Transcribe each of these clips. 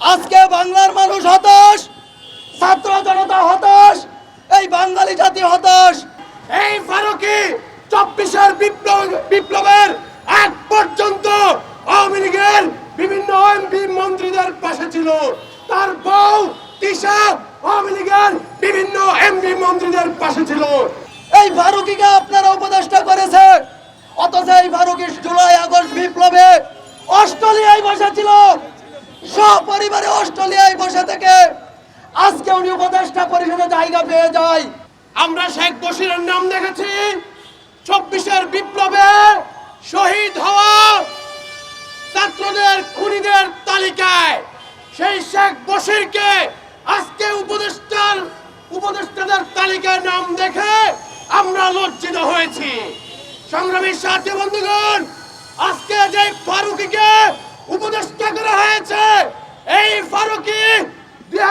আজকে বাংলার মানুষ হতাশ, ছাত্র জনতা হতাশ, এই বাঙালি জাতি হতাশ। এই ফারুকি চব্বিশের বিপ্লব, বিপ্লবের এক পর্যন্ত আওয়ামী লীগের বিভিন্ন এমপি মন্ত্রীদের পাশে ছিল। তার বউ তিশা আওয়ামী লীগের বিভিন্ন এমপি মন্ত্রীদের পাশে ছিল। এই ফারুকিকে আপনারা উপদেষ্টা করেছে। অথচ এই ফারুকি জুলাই আগস্ট বিপ্লবে অস্ট্রেলিয়ায় বসে ছিল সপরিবারে অস্ট্রেলিয়ায় বসে থেকে আজকে উনি উপদেষ্টা পরিষদে জায়গা পেয়ে যায় আমরা শেখ বশিরের নাম দেখেছি। চব্বিশের বিপ্লবে শহীদ হওয়া ছাত্রদের, খুনিদের তালিকায়। সেই শেখ বশিরকে আজকে উপদেষ্টার, উপদেষ্টাদের তালিকায় নাম দেখে আমরা লজ্জিত হয়েছি। সংগ্রামী সাথী বন্ধুগণ, আজকে যে ফারুকিকে উপদেষ্টা করা হয়েছে এই ফারুকি দুই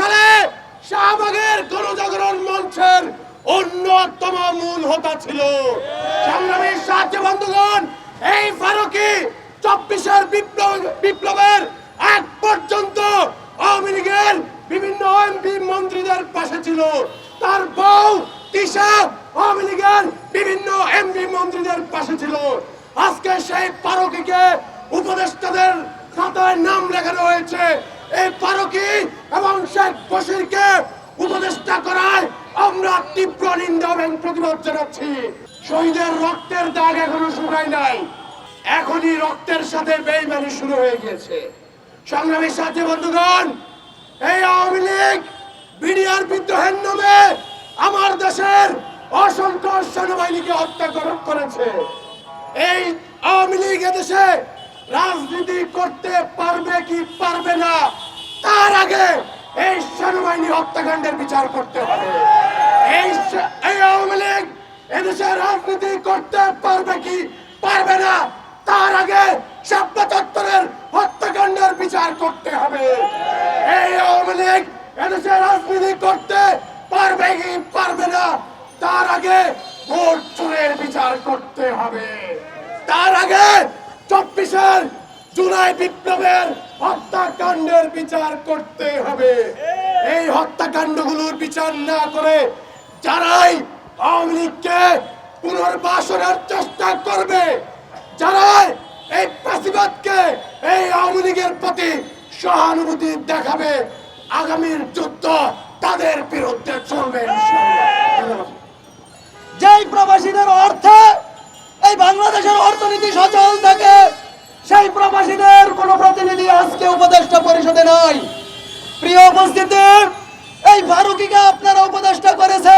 সালে শাহবাগের গণজাগরণ মঞ্চের অন্যতম মূল হোতা ছিল। সংগ্রামী সাথী বন্ধুগণ, এই ফারুকি চব্বিশের বিপ্লব বিপ্লবের এক পর্যন্ত আওয়ামী লীগের বিভিন্ন এমপি মন্ত্রীদের পাশে ছিল। তার বউ তিশা আওয়ামী লীগের বিভিন্ন এমপি মন্ত্রীদের পাশে ছিল। আজকে সেই ফারুকিকে উপদেষ্টাদের খাতায় নাম লেখানো হয়েছে। এই ফারুকি এবং শেখ বশিরকে উপদেষ্টা করায় আমরা তীব্র নিন্দা এবং প্রতিবাদ জানাচ্ছি। শহীদের রক্তের দাগ এখনও শুকায় নাই। এখনই রক্তের সাথে বেইমানি শুরু হয়ে গিয়েছে। সংগ্রামী সাথী বন্ধুগণ, এই আওয়ামী লীগ বিডিআর বিদ্রোহের নামে আমার দেশের অসংখ্য সেনাবাহিনীকে হত্যা করেছে। এই আওয়ামী লীগ এদেশে রাজনীতি করতে পারবে কি পারবে না, তার আগে এই সেনাবাহিনী হত্যাকাণ্ডের বিচার করতে হবে। এই এদেশে রাজনীতি করতে পারবে কি পারবে না, তার আগে চত্বরের হত্যাকাণ্ডের বিচার করতে হবে। এই আওয়ামী লীগ এদেশে রাজনীতি করতে পারবে কি পারবে না, তার আগে ভোট চুরের বিচার করতে হবে। তার আগে চব্বিশের জুলাই বিপ্লবের হত্যাকাণ্ডের বিচার করতে হবে। এই হত্যাকাণ্ডগুলোর বিচার না করে যারাই আওয়ামী লীগকে পুনর্বাসনের চেষ্টা করবে, যারাই এই ফাঁসিবাদকে এই আওয়ামী লীগের প্রতি সহানুভূতি দেখাবে, আগামীর যুদ্ধ তাদের বিরুদ্ধে আজকে উপদেষ্টা পরিষদে নাই। প্রিয় উপস্থিতি, এই ফারুকিকে আপনারা উপদেষ্টা করেছে।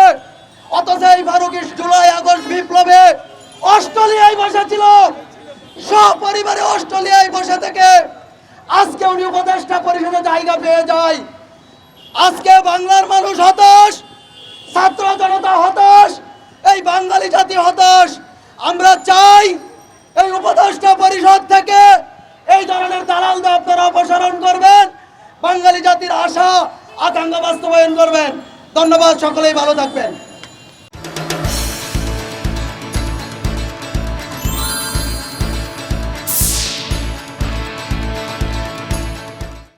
অথচ এই ফারুকি জুলাই, আগস্ট বিপ্লবে অস্ট্রেলিয়ায় বসে ছিল সপরিবারে অস্ট্রেলিয়ায় বসে থেকে আজকে উনি উপদেষ্টা পরিষদে জায়গা পেয়ে যায়। আজকে বাংলার মানুষ হতাশ, ছাত্র জনতা হতাশ, এই বাঙালি জাতি হতাশ। আমরা চাই এই উপদেষ্টা পরিষদ থেকে এই ধরনের দালালদের আপনারা অপসারণ করবেন। বাঙালি জাতির আশা, আকাঙ্ক্ষা বাস্তবায়ন করবেন। ধন্যবাদ, সকলেই ভালো থাকবেন।